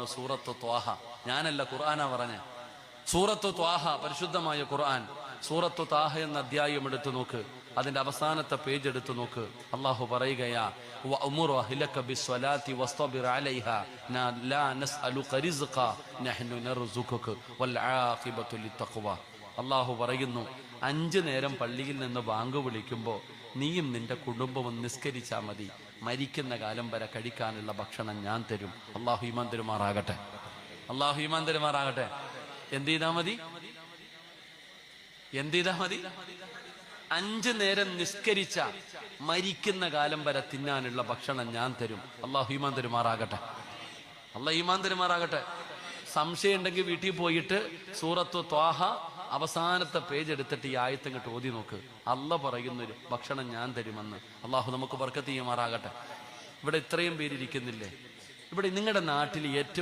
പറയുന്ന സൂറത്ത് ത്വാഹ. ഞാനല്ല ഖുർആാനാ പറഞ്ഞ. സൂറത്ത് ത്വാഹ പരിശുദ്ധമായ ഖുർആൻ. സൂറത്ത് താഹ എന്ന അധ്യായം എടുത്തു നോക്ക്. അതിന്റെ അവസാനത്തെ പേജ് എടുത്തു നോക്ക്. അള്ളാഹു പറയുകയാ അള്ളാഹു പറയുന്നു അഞ്ചു നേരം പള്ളിയിൽ നിന്ന് ബാങ്ക് വിളിക്കുമ്പോൾ നീയും നിന്റെ കുടുംബവും നിസ്കരിച്ചാൽ മതി. മരിക്കുന്ന കാലം വരെ കഴിക്കാനുള്ള ഭക്ഷണം ഞാൻ തരും. അള്ളാഹു ഈമാൻ തരുമാറാകട്ടെ. അള്ളാഹു തരുമാറാകട്ടെ. എന്ത് ചെയ്താ മതി? എന്ത് ചെയ്താ മതി? അഞ്ചു നേരം നിസ്കരിച്ച മരിക്കുന്ന കാലം വരെ തിന്നാനുള്ള ഭക്ഷണം ഞാൻ തരും. അള്ളാഹു ഈമാൻ തരുമാറാകട്ടെ. അള്ളാഹ് തരുമാറാകട്ടെ. സംശയം ഉണ്ടെങ്കിൽ വീട്ടിൽ പോയിട്ട് സൂറത്ത് ത്വാഹ അവസാനത്തെ പേജ് എടുത്തിട്ട് ഈ ആയത്തങ്ങോട്ട് ഓതി നോക്ക്. അല്ല പറയുന്നൊരു ഭക്ഷണം ഞാൻ തരുമെന്ന്. അള്ളാഹു നമുക്ക് വർക്കത്ത് ചെയ്യുമാറാകട്ടെ. ഇവിടെ ഇത്രയും പേരിരിക്കുന്നില്ലേ? ഇവിടെ നിങ്ങളുടെ നാട്ടിൽ ഏറ്റവും